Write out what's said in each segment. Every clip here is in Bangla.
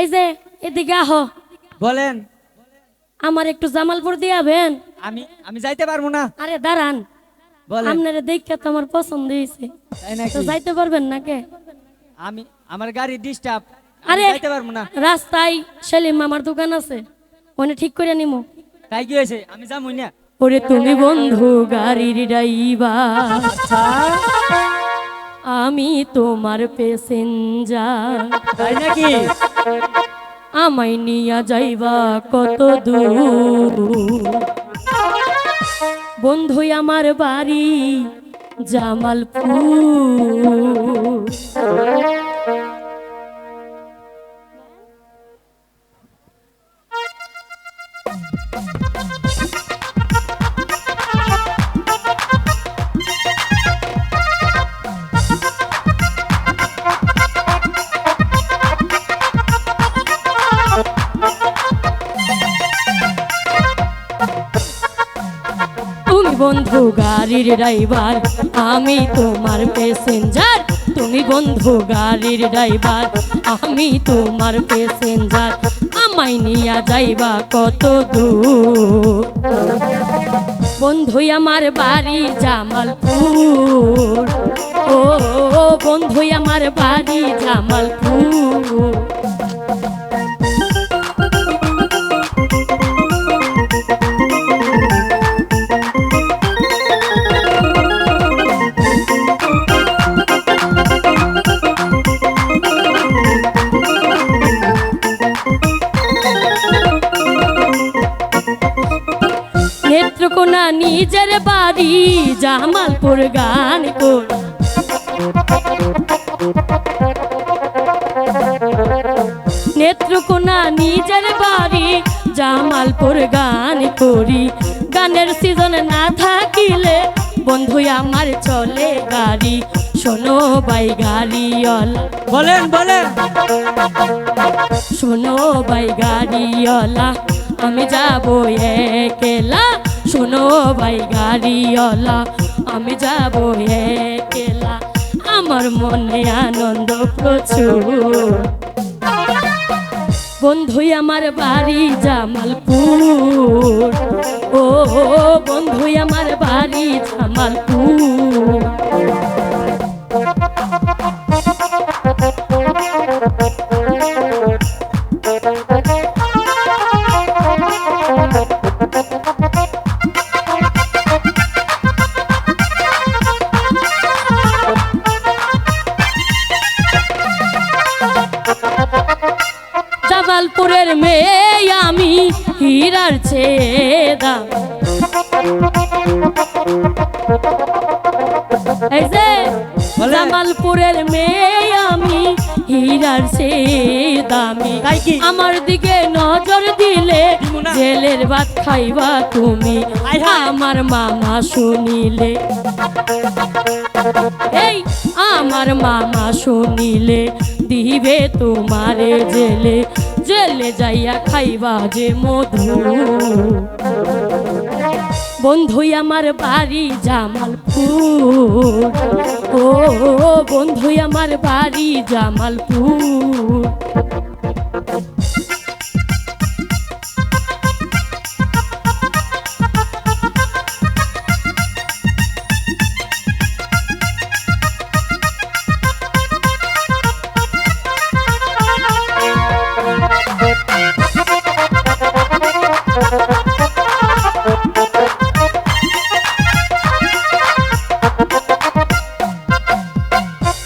এই যে এদিকে আহো। বলেন। আমার একটু জামালপুর দিয়াবেন আমি আমি যাইতে পারব না। আরে দাঁড়ান। আপনারা দেখে তো আমার পছন্দ হয়েছে তো যাইতে পারবেন না কে? আমি আমার গাড়ি ডিস্টার্ব আরে যাইতে পারব না। রাস্তায় সেলিম আমার দোকান আছে। ওনে ঠিক করে নিমু। তাই কি হয়েছে? আমি যাব না। ওরে তুমি বন্ধু গাড়ির ড্রাইভার। আচ্ছা। আমি তোমার প্যাসেঞ্জার তাই নাকি? আমায় নিয়া যাইবা কত দূর। বন্ধু আমার বাড়ি জামালপুর। তুমি বন্ধু গাড়ির ড্রাইভার, আমি তোমার প্যাসেঞ্জার। তুমি বন্ধু গাড়ির ড্রাইভার, আমি তোমার প্যাসেঞ্জার। আমায় নিয়া যাইবা কত দূর? বন্ধু আমার বাড়ি জামালপুর। ও বন্ধু আমার বাড়ি জামালপুর। নেত্রকোনা নিজের বাড়ি জামালপুর গান কর। নেত্রকোনা নিজের বাড়ি জামালপুর গান করি। গানের সিজন না থাকিলে বন্ধু আমার চলে গাড়ি। শোনো বাই গাড়িওয়ালা। বলেন বলেন। শোনো বাই গাড়িওয়ালা। আমি যাব একেলা। শোনো বাই গাড়িওয়ালা, আমি যাব একেলা। আমার মনে আনন্দ প্রচুর। বন্ধু আমার বাড়ি, জামালপুর। ও বন্ধু আমার বাড়ি, জামালপুর। চেয়ে দাম বলে। জামালপুরের মেয়ে আমি হীরার চেয়ে দামি আমার দিকে নজর দিলে জেলের ভাত খাইবা তুমি। আমার মামা শুনিলে। এই আমার মামা শুনিলে দিবে তোমারে জেলে। জেলে যাইয়া খাইবা যে মধু। বন্ধু আমার বাড়ি জামালপুর। ও বন্ধু আমার বাড়ি জামালপুর।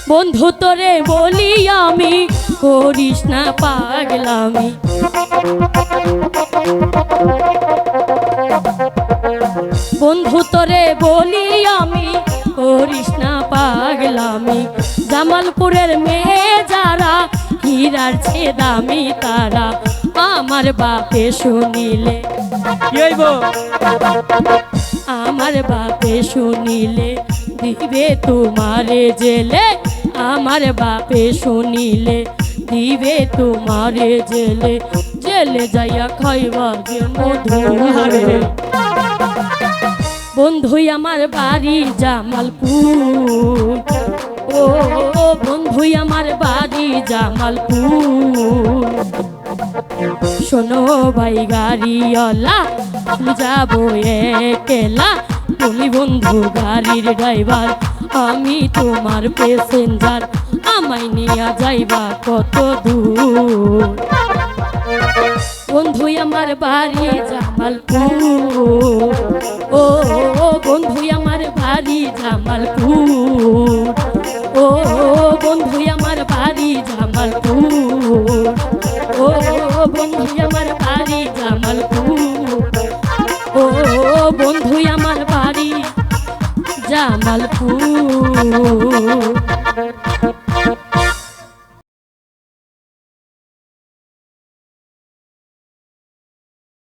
বন্ধু তোরে বলি আমি করিস না পাগলামি। বন্ধু তোরে বলি আমি করিস না পাগলামি। জামালপুরের মেয়ে যারা হীরার ছে দামি তারা আমার বাপে শুনিলে। আমার বাপে শুনিলে দিবে তোমারে জেলে। আমার বাপে শুনিলে, দিবে তোমারে জেলে। জেলে যাইয়া খাইবা যে মধু বন্ধু আমার বাড়ি জামালপুর। ও বন্ধু আমার বাড়ি জামালপুর। শোনো ভাই গাড়িওয়ালা যাব একলা। তুমি বন্ধু গাড়ির ড্রাইভার আমি তোমার প্যাসেঞ্জার আমায় নিয়ে যাইবা কত দূর? বন্ধু আমার বাড়ি জামালপুর। ও বন্ধু আমার বাড়ি জামালপুর। জামালপুর।